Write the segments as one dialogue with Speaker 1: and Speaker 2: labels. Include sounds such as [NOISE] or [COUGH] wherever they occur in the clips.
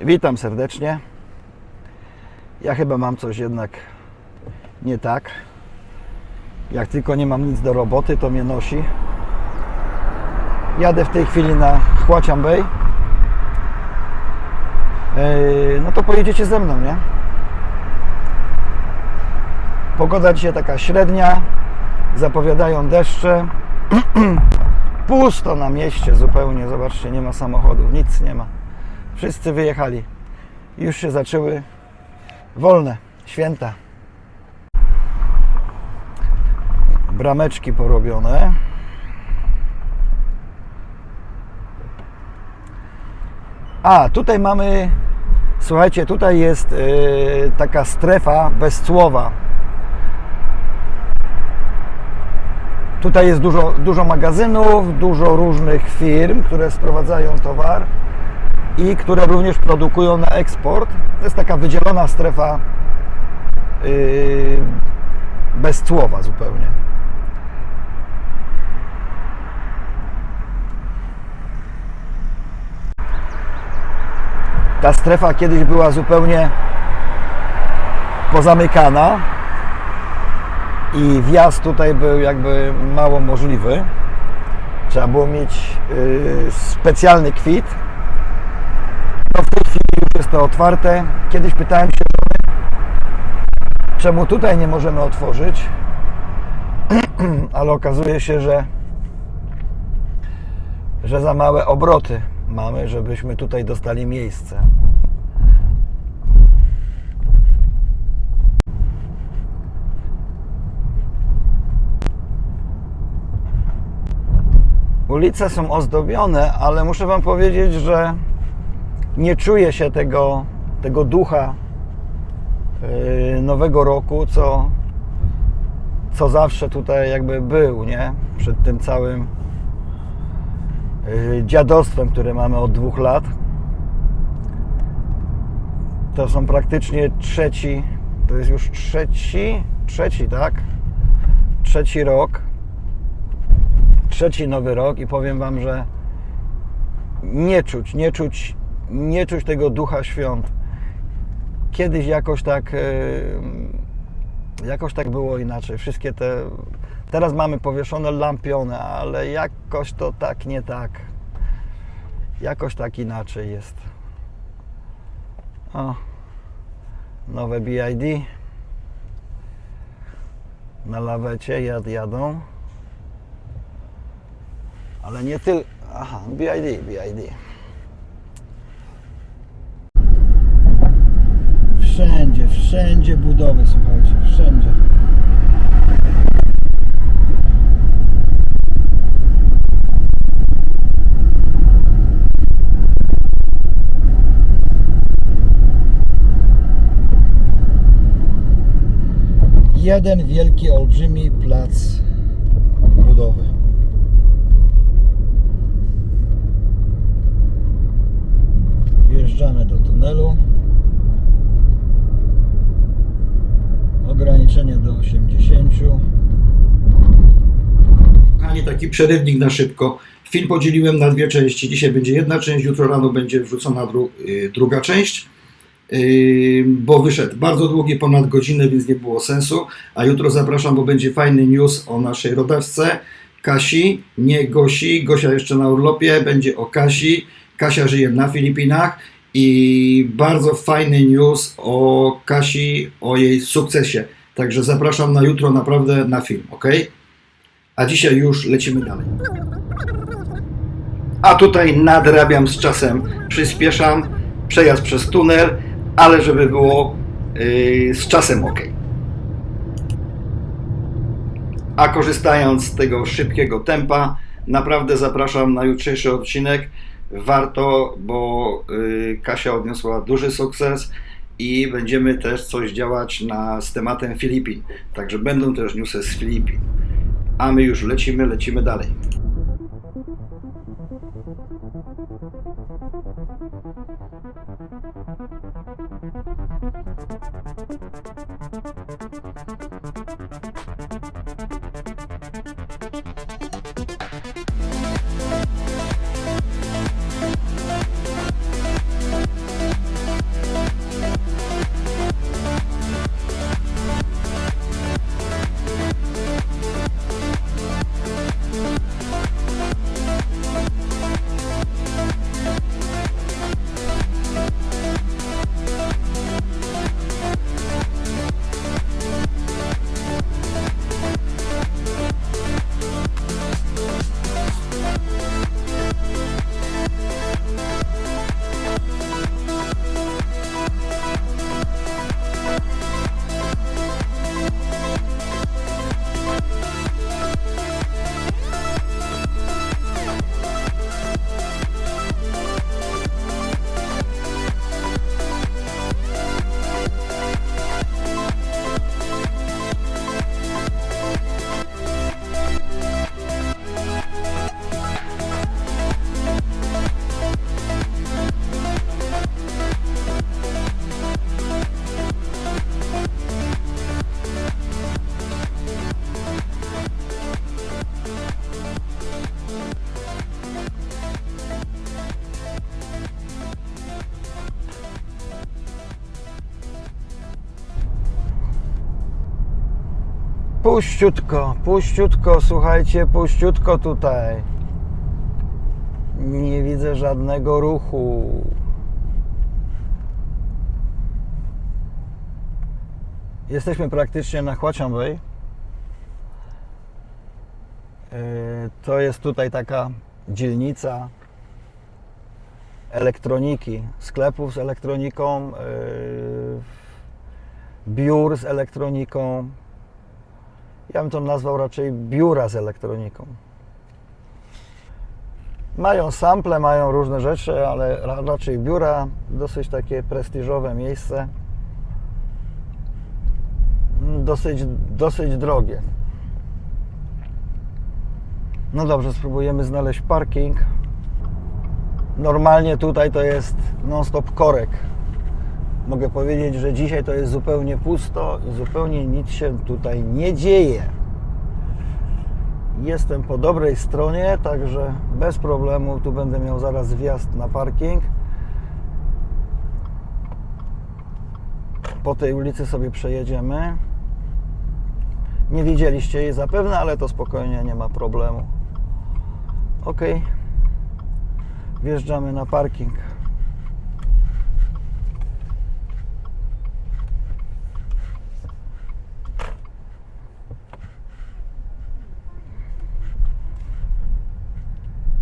Speaker 1: Witam serdecznie. Ja chyba mam coś jednak nie tak. Jak tylko nie mam nic do roboty, to mnie nosi. Jadę w tej chwili na Hłacian Bay. No to pojedziecie ze mną, nie? Pogoda dzisiaj taka średnia. Zapowiadają deszcze. [CLEARS THROAT] Pusto na mieście zupełnie. Zobaczcie, nie ma samochodów, nic nie ma. Wszyscy wyjechali. Już się zaczęły wolne święta. Brameczki porobione. A, tutaj mamy, słuchajcie, tutaj jest yy, taka strefa bezcłowa. Tutaj jest dużo, dużo magazynów, dużo różnych firm, które sprowadzają towar i które również produkują na eksport. To jest taka wydzielona strefa yy, bezcłowa zupełnie. Ta strefa kiedyś była zupełnie pozamykana i wjazd tutaj był jakby mało możliwy. Trzeba było mieć yy, specjalny kwit. No w tej chwili już jest to otwarte. Kiedyś pytałem się, czemu tutaj nie możemy otworzyć, [CLEARS THROAT] ale okazuje się, że, że za małe obroty mamy, żebyśmy tutaj dostali miejsce. Ulice są ozdobione, ale muszę Wam powiedzieć, że nie czuję się tego, tego ducha yy, nowego roku, co, co zawsze tutaj jakby był, nie? Przed tym całym yy, dziadostwem, które mamy od dwóch lat. To są praktycznie trzeci, to jest już trzeci, trzeci, tak? Trzeci rok trzeci nowy rok i powiem Wam, że nie czuć, nie czuć, nie czuć tego ducha świąt. Kiedyś jakoś tak, e, jakoś tak było inaczej. Wszystkie te, teraz mamy powieszone lampiony, ale jakoś to tak nie tak. Jakoś tak inaczej jest. O, nowe BID na lawecie jad, jadą. Ale nie tylko. Aha, BID, BID. Wszędzie, wszędzie budowy, słuchajcie, wszędzie. Jeden wielki, olbrzymi plac budowy. Wjeżdżamy do tunelu. Ograniczenie do 80.
Speaker 2: Kochani, taki przerywnik na szybko. Film podzieliłem na dwie części. Dzisiaj będzie jedna część, jutro rano będzie wrzucona dru y, druga część, y, bo wyszedł bardzo długi, ponad godzinę, więc nie było sensu. A jutro zapraszam, bo będzie fajny news o naszej rodaczce Kasi, nie Gosi. Gosia jeszcze na urlopie, będzie o Kasi. Kasia żyje na Filipinach i bardzo fajny news o Kasi, o jej sukcesie. Także zapraszam na jutro naprawdę na film, ok? A dzisiaj już lecimy dalej. A tutaj nadrabiam z czasem, przyspieszam przejazd przez tunel, ale żeby było yy, z czasem ok. A korzystając z tego szybkiego tempa, naprawdę zapraszam na jutrzejszy odcinek. Warto, bo yy, Kasia odniosła duży sukces i będziemy też coś działać na, z tematem Filipin. Także będą też newsy z Filipin. A my już lecimy, lecimy dalej.
Speaker 1: Puściutko, puściutko, słuchajcie, puściutko tutaj. Nie widzę żadnego ruchu. Jesteśmy praktycznie na Huaqiang Bay. Yy, To jest tutaj taka dzielnica elektroniki, sklepów z elektroniką, yy, biur z elektroniką. Ja bym to nazwał raczej biura z elektroniką. Mają sample, mają różne rzeczy, ale ra- raczej biura, dosyć takie prestiżowe miejsce. Dosyć, dosyć drogie. No dobrze, spróbujemy znaleźć parking. Normalnie tutaj to jest non-stop korek. Mogę powiedzieć, że dzisiaj to jest zupełnie pusto i zupełnie nic się tutaj nie dzieje. Jestem po dobrej stronie, także bez problemu tu będę miał zaraz wjazd na parking. Po tej ulicy sobie przejedziemy. Nie widzieliście jej zapewne, ale to spokojnie, nie ma problemu. Ok. Wjeżdżamy na parking.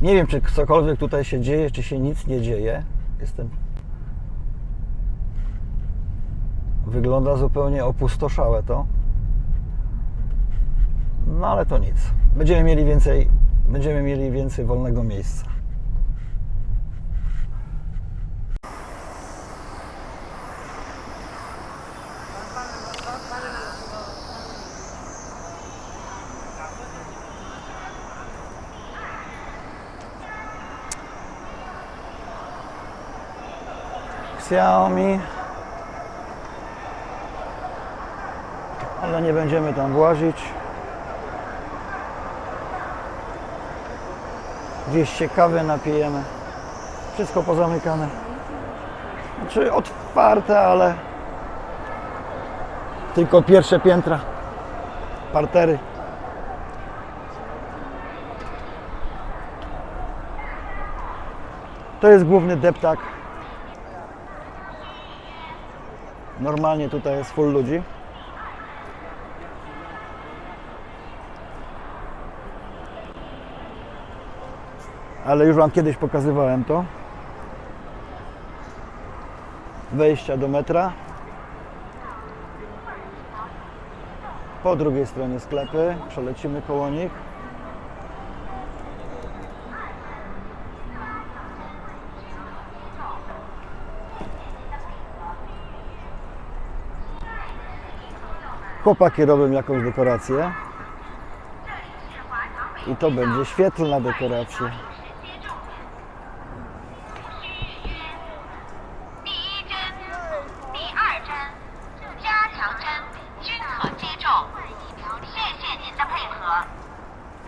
Speaker 1: Nie wiem, czy cokolwiek tutaj się dzieje, czy się nic nie dzieje. Jestem. Wygląda zupełnie opustoszałe to. No ale to nic. Będziemy mieli więcej, będziemy mieli więcej wolnego miejsca. Xiaomi. Ale nie będziemy tam włazić. Gdzieś się kawy napijemy. Wszystko pozamykane. Znaczy otwarte, ale tylko pierwsze piętra. Partery. To jest główny deptak Normalnie tutaj jest full ludzi. Ale już Wam kiedyś pokazywałem to. Wejścia do metra. Po drugiej stronie sklepy. Przelecimy koło nich. Chłopaki robią jakąś dekorację. I to będzie świetlna dekoracja.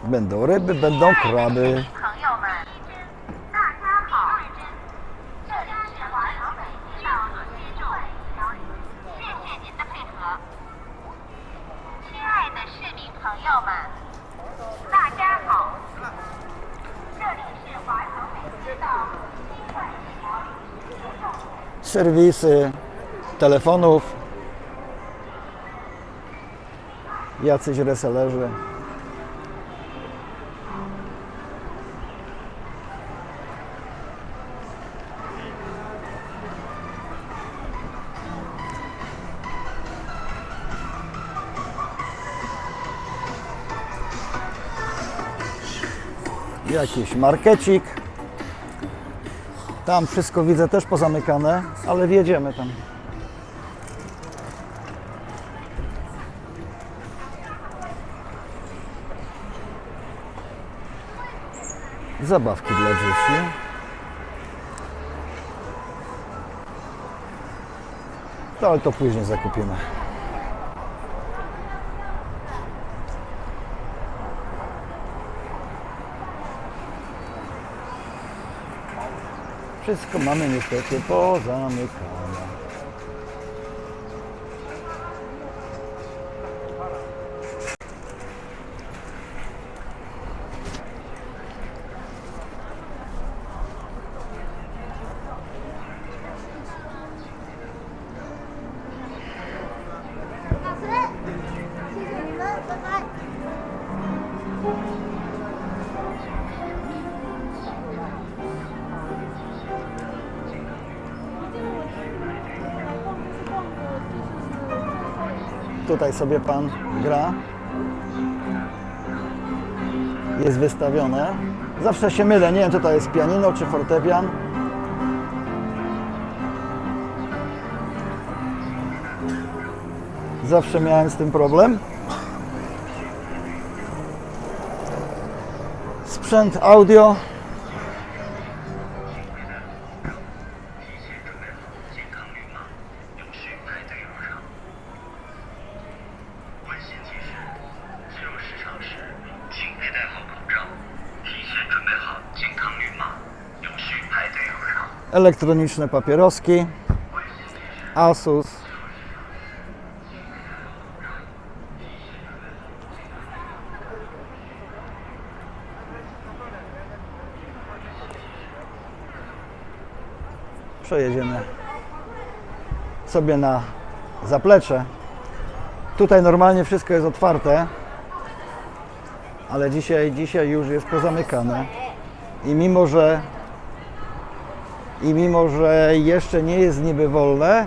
Speaker 1: Będą ryby, będą kraby. Serwisy telefonów, jacyś resellerzy. Jakiś markecik. Tam wszystko widzę też pozamykane, ale wjedziemy tam. Zabawki dla dzieci. To, ale to później zakupimy. Wszystko mamy niestety pozamykane. Tutaj sobie pan gra. Jest wystawione. Zawsze się mylę, nie wiem czy to jest pianino czy fortepian. Zawsze miałem z tym problem. Sprzęt audio. Elektroniczne papieroski. Asus. Przejedziemy sobie na zaplecze. Tutaj normalnie wszystko jest otwarte, ale dzisiaj, dzisiaj już jest pozamykane. I mimo, że i mimo, że jeszcze nie jest niby wolne,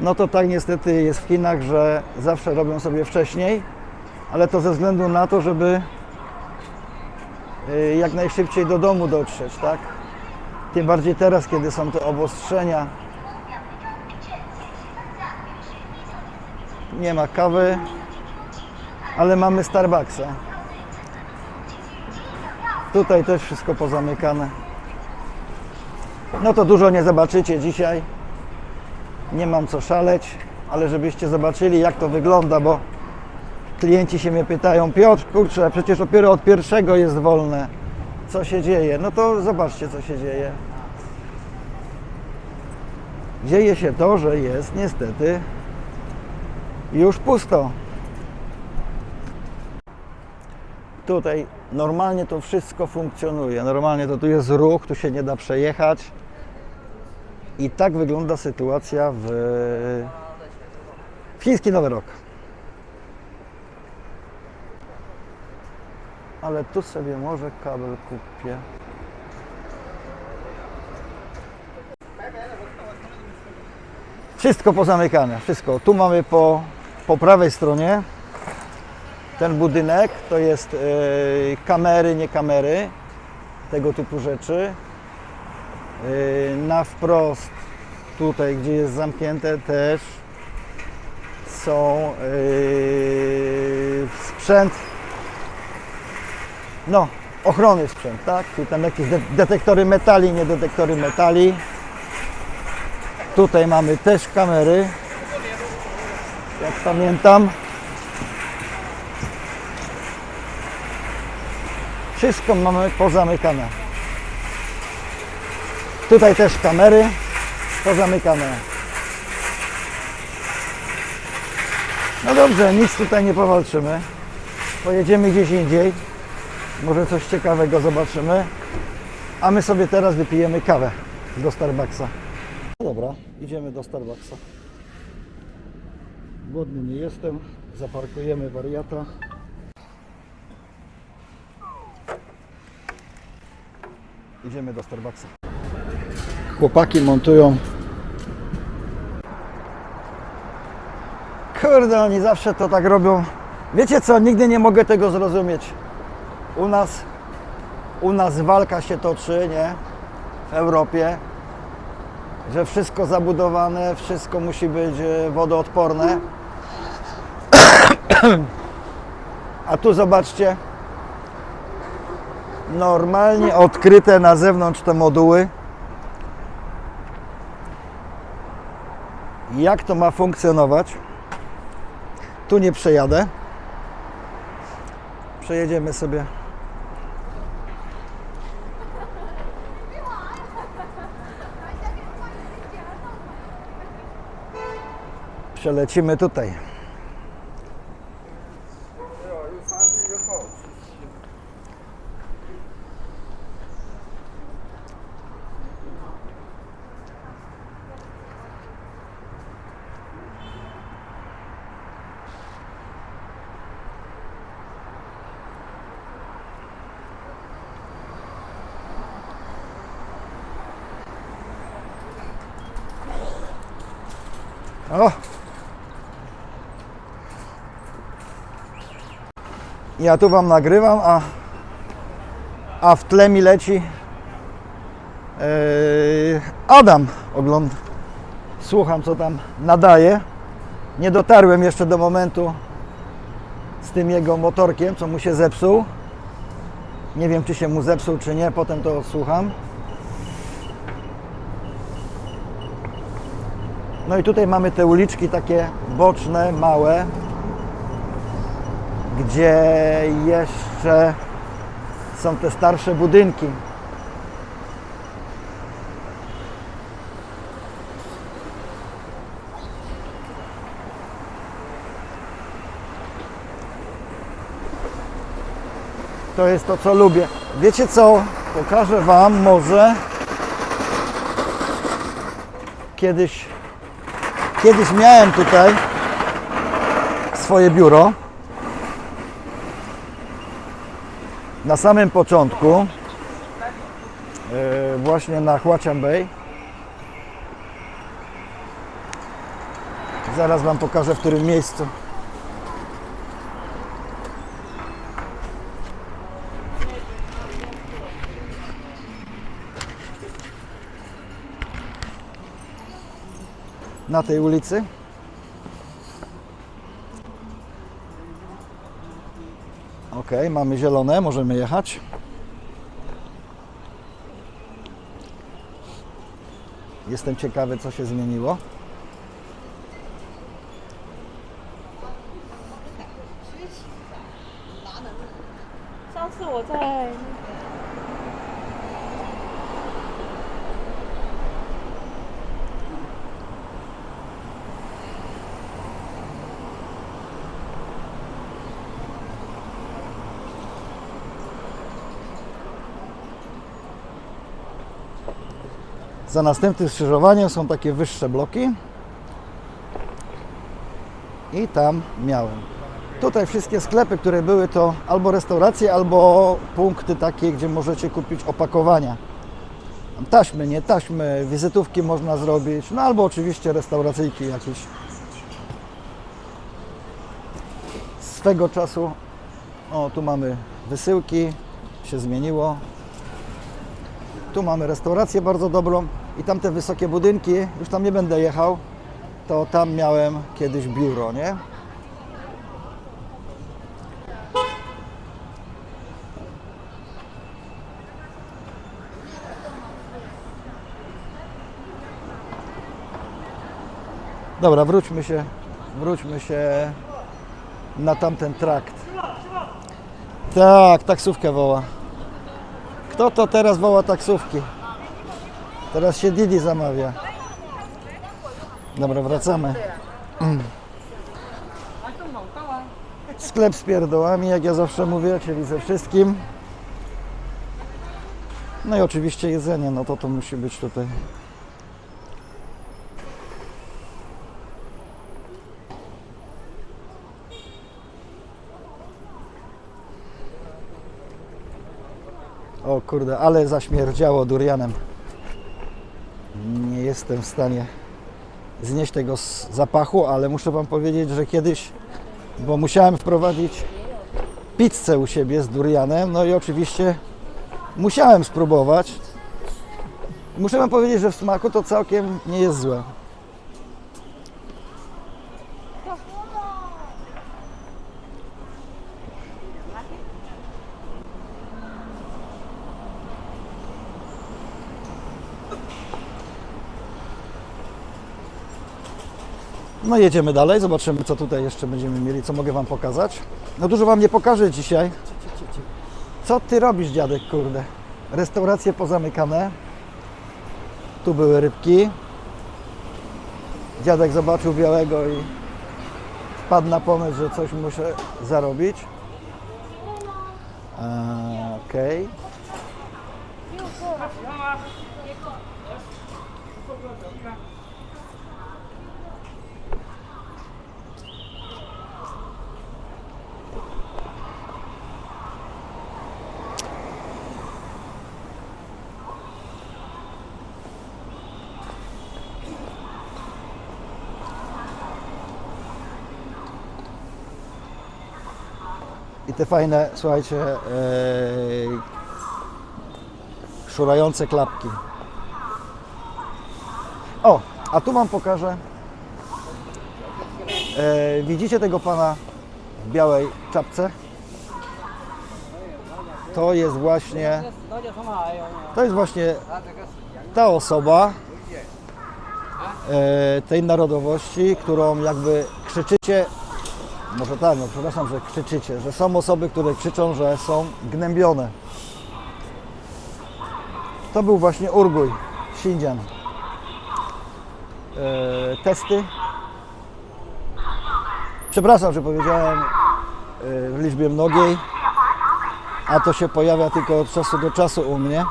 Speaker 1: no to tak niestety jest w Chinach, że zawsze robią sobie wcześniej, ale to ze względu na to, żeby y, jak najszybciej do domu dotrzeć, tak? Tym bardziej teraz, kiedy są te obostrzenia. Nie ma kawy, ale mamy Starbucksa. Tutaj też wszystko pozamykane. No to dużo nie zobaczycie dzisiaj. Nie mam co szaleć, ale żebyście zobaczyli jak to wygląda, bo klienci się mnie pytają, Piotr, kurczę, przecież dopiero od pierwszego jest wolne. Co się dzieje? No to zobaczcie, co się dzieje. Dzieje się to, że jest niestety już pusto. Tutaj normalnie to wszystko funkcjonuje. Normalnie to tu jest ruch, tu się nie da przejechać. I tak wygląda sytuacja w, w chiński Nowy Rok. Ale tu sobie może kabel kupię. Wszystko pozamykane, wszystko. Tu mamy po, po prawej stronie ten budynek, to jest e, kamery, nie kamery, tego typu rzeczy. E, na wprost, tutaj gdzie jest zamknięte też są e, sprzęt, no ochrony sprzęt, tak? Czyli tam jakieś de- detektory metali, nie detektory metali. Tutaj mamy też kamery, jak pamiętam. Wszystko mamy pozamykane. Tutaj też kamery pozamykane. No dobrze, nic tutaj nie powalczymy. Pojedziemy gdzieś indziej. Może coś ciekawego zobaczymy. A my sobie teraz wypijemy kawę do Starbucksa. No dobra, idziemy do Starbucksa. Głodny nie jestem. Zaparkujemy wariata. Idziemy do Starbucksa. Chłopaki montują. Kurde, oni zawsze to tak robią. Wiecie co, nigdy nie mogę tego zrozumieć. U nas, u nas walka się toczy, nie? W Europie, że wszystko zabudowane, wszystko musi być e, wodoodporne. [COUGHS] A tu zobaczcie, normalnie odkryte na zewnątrz te moduły. Jak to ma funkcjonować? Tu nie przejadę. Przejedziemy sobie. Przelecimy tutaj. O! Ja tu Wam nagrywam, a, a w tle mi leci yy, Adam. Ogląd, słucham, co tam nadaje. Nie dotarłem jeszcze do momentu z tym jego motorkiem, co mu się zepsuł. Nie wiem, czy się mu zepsuł, czy nie, potem to odsłucham. No i tutaj mamy te uliczki takie boczne, małe, gdzie jeszcze są te starsze budynki. To jest to, co lubię. Wiecie co? Pokażę Wam może kiedyś kiedyś miałem tutaj swoje biuro. Na samym początku e, właśnie na Huaqian Bay. Zaraz Wam pokażę w którym miejscu. Na tej ulicy. Ok, mamy zielone, możemy jechać. Jestem ciekawy, co się zmieniło. Za następnym skrzyżowaniem są takie wyższe bloki. I tam miałem. Tutaj wszystkie sklepy, które były, to albo restauracje, albo punkty takie, gdzie możecie kupić opakowania. Taśmy, nie taśmy, wizytówki można zrobić, no albo oczywiście restauracyjki jakieś. Swego czasu, o tu mamy wysyłki, się zmieniło. Tu mamy restaurację bardzo dobrą i tam te wysokie budynki, już tam nie będę jechał, to tam miałem kiedyś biuro, nie? Dobra, wróćmy się, wróćmy się na tamten trakt. Tak, taksówkę woła. Kto to teraz woła taksówki? Teraz się Didi zamawia. Dobra, wracamy. Mm. Sklep z pierdołami, jak ja zawsze mówię, czyli ze wszystkim. No i oczywiście jedzenie, no to to musi być tutaj. O kurde, ale zaśmierdziało durianem. Jestem w stanie znieść tego zapachu, ale muszę Wam powiedzieć, że kiedyś, bo musiałem wprowadzić pizzę u siebie z durianem, no i oczywiście musiałem spróbować. Muszę Wam powiedzieć, że w smaku to całkiem nie jest złe. No jedziemy dalej, zobaczymy co tutaj jeszcze będziemy mieli, co mogę Wam pokazać. No dużo Wam nie pokażę dzisiaj. Co Ty robisz dziadek, kurde? Restauracje pozamykane. Tu były rybki. Dziadek zobaczył białego i wpadł na pomysł, że coś muszę zarobić. Eee, Okej. I Te fajne, słuchajcie, e, szurające klapki. O, a tu Wam pokażę. E, widzicie tego pana w białej czapce? To jest właśnie, to jest właśnie ta osoba e, tej narodowości, którą jakby krzyczycie, może tak, no przepraszam, że krzyczycie, że są osoby, które krzyczą, że są gnębione. To był właśnie Urguj, Xinjiang. E, testy. Przepraszam, że powiedziałem e, w liczbie mnogiej, a to się pojawia tylko od czasu do czasu u mnie.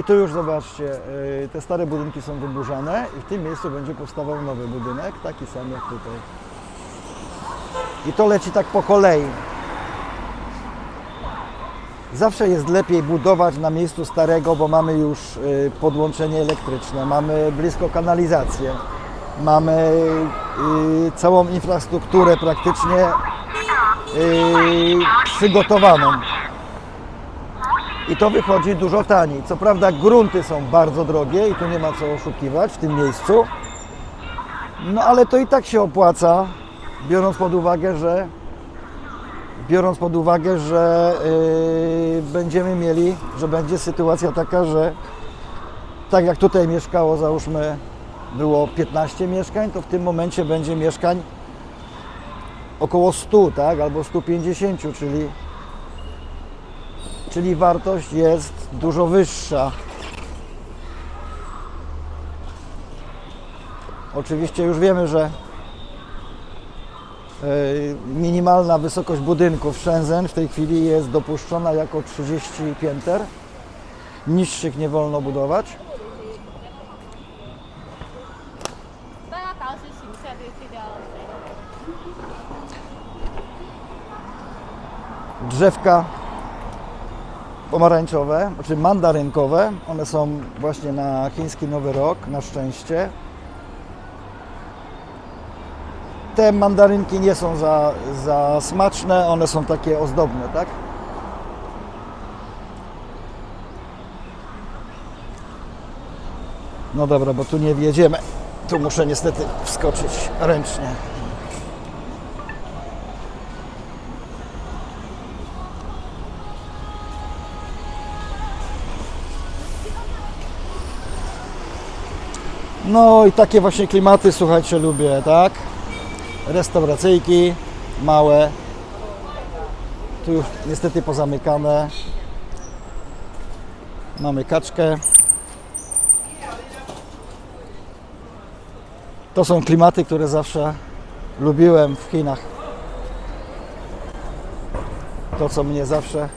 Speaker 1: I tu już zobaczcie, y, te stare budynki są wyburzane i w tym miejscu będzie powstawał nowy budynek, taki sam jak tutaj. I to leci tak po kolei. Zawsze jest lepiej budować na miejscu starego, bo mamy już y, podłączenie elektryczne, mamy blisko kanalizację, mamy y, całą infrastrukturę praktycznie przygotowaną. I to wychodzi dużo taniej. Co prawda grunty są bardzo drogie i tu nie ma co oszukiwać w tym miejscu. No ale to i tak się opłaca, biorąc pod uwagę, że biorąc pod uwagę, że yy, będziemy mieli, że będzie sytuacja taka, że tak jak tutaj mieszkało, załóżmy, było 15 mieszkań, to w tym momencie będzie mieszkań około 100, tak, albo 150, czyli czyli wartość jest dużo wyższa. Oczywiście już wiemy, że y, minimalna wysokość budynków Shenzhen w tej chwili jest dopuszczona jako 30 pięter. Niższych nie wolno budować. Drzewka pomarańczowe, czy mandarynkowe. One są właśnie na chiński Nowy Rok, na szczęście. Te mandarynki nie są za, za smaczne, one są takie ozdobne, tak? No dobra, bo tu nie wjedziemy. Tu muszę niestety wskoczyć ręcznie. No i takie właśnie klimaty, słuchajcie, lubię, tak? Restauracyjki małe. Tu już niestety pozamykane. Mamy kaczkę. To są klimaty, które zawsze lubiłem w Chinach. To, co mnie zawsze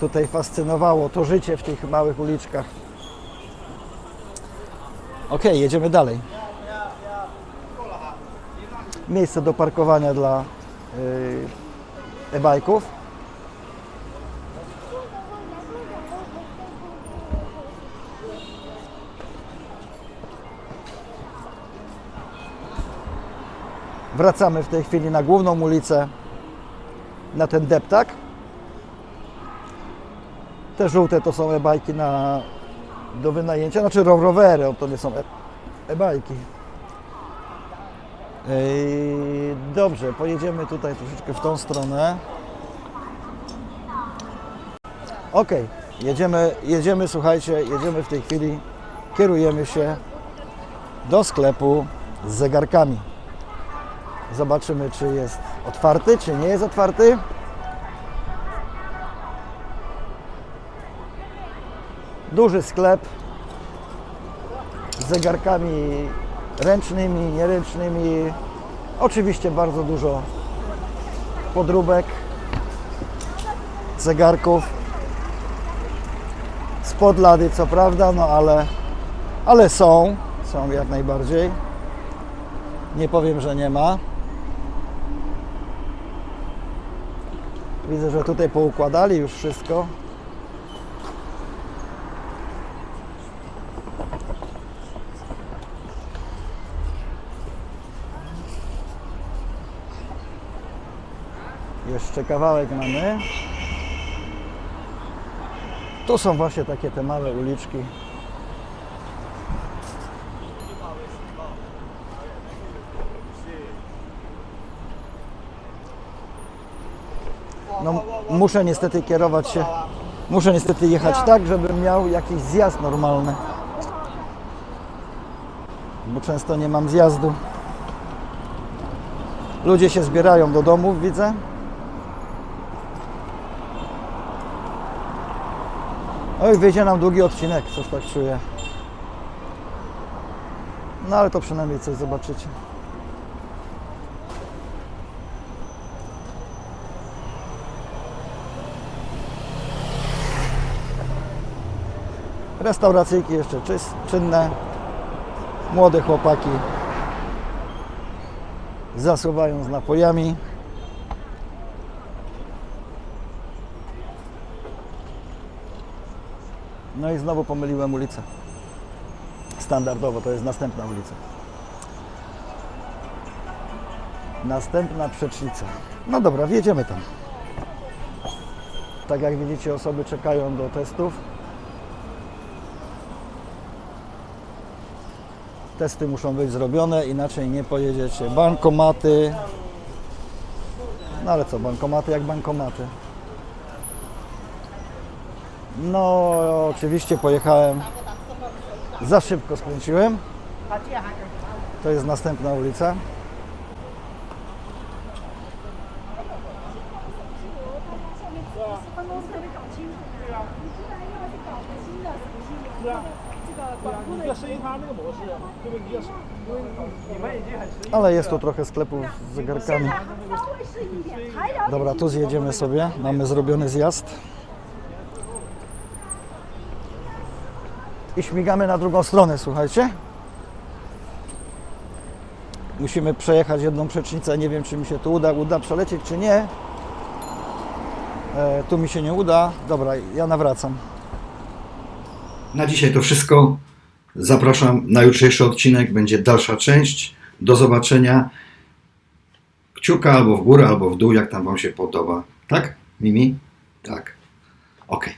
Speaker 1: tutaj fascynowało, to życie w tych małych uliczkach. Ok, jedziemy dalej. Miejsce do parkowania dla yy, e-bajków. Wracamy w tej chwili na główną ulicę, na ten deptak. Te żółte to są e-bajki na do wynajęcia, znaczy ro- rowery, to nie są e- e-bajki. Yy, dobrze, pojedziemy tutaj troszeczkę w tą stronę. Ok, jedziemy, jedziemy, słuchajcie, jedziemy w tej chwili, kierujemy się do sklepu z zegarkami. Zobaczymy, czy jest otwarty, czy nie jest otwarty. Duży sklep z zegarkami ręcznymi, nieręcznymi. Oczywiście bardzo dużo podróbek, zegarków. Spod lady co prawda, no ale, ale są, są jak najbardziej. Nie powiem, że nie ma. Widzę, że tutaj poukładali już wszystko. Jeszcze kawałek mamy. Tu są właśnie takie te małe uliczki. No, muszę niestety kierować się, muszę niestety jechać tak, żebym miał jakiś zjazd normalny. Bo często nie mam zjazdu. Ludzie się zbierają do domów, widzę. Oj, wyjdzie nam długi odcinek, coś tak czuję. No ale to przynajmniej coś zobaczycie. Restauracyjki jeszcze czynne. Młode chłopaki zasuwają z napojami. No i znowu pomyliłem ulicę. Standardowo to jest następna ulica. Następna przecznica. No dobra, wjedziemy tam. Tak jak widzicie, osoby czekają do testów. Testy muszą być zrobione, inaczej nie pojedziecie. Bankomaty. No ale co, bankomaty jak bankomaty. No, oczywiście pojechałem. Za szybko skręciłem. To jest następna ulica. Ale jest tu trochę sklepów z zegarkami. Dobra, tu zjedziemy sobie. Mamy zrobiony zjazd. I śmigamy na drugą stronę, słuchajcie. Musimy przejechać jedną przecznicę. Nie wiem, czy mi się tu uda, uda przelecieć, czy nie. E, tu mi się nie uda. Dobra, ja nawracam.
Speaker 2: Na dzisiaj to wszystko. Zapraszam na jutrzejszy odcinek. Będzie dalsza część. Do zobaczenia. Kciuka albo w górę, albo w dół, jak tam Wam się podoba. Tak? Mimi? Tak. Ok.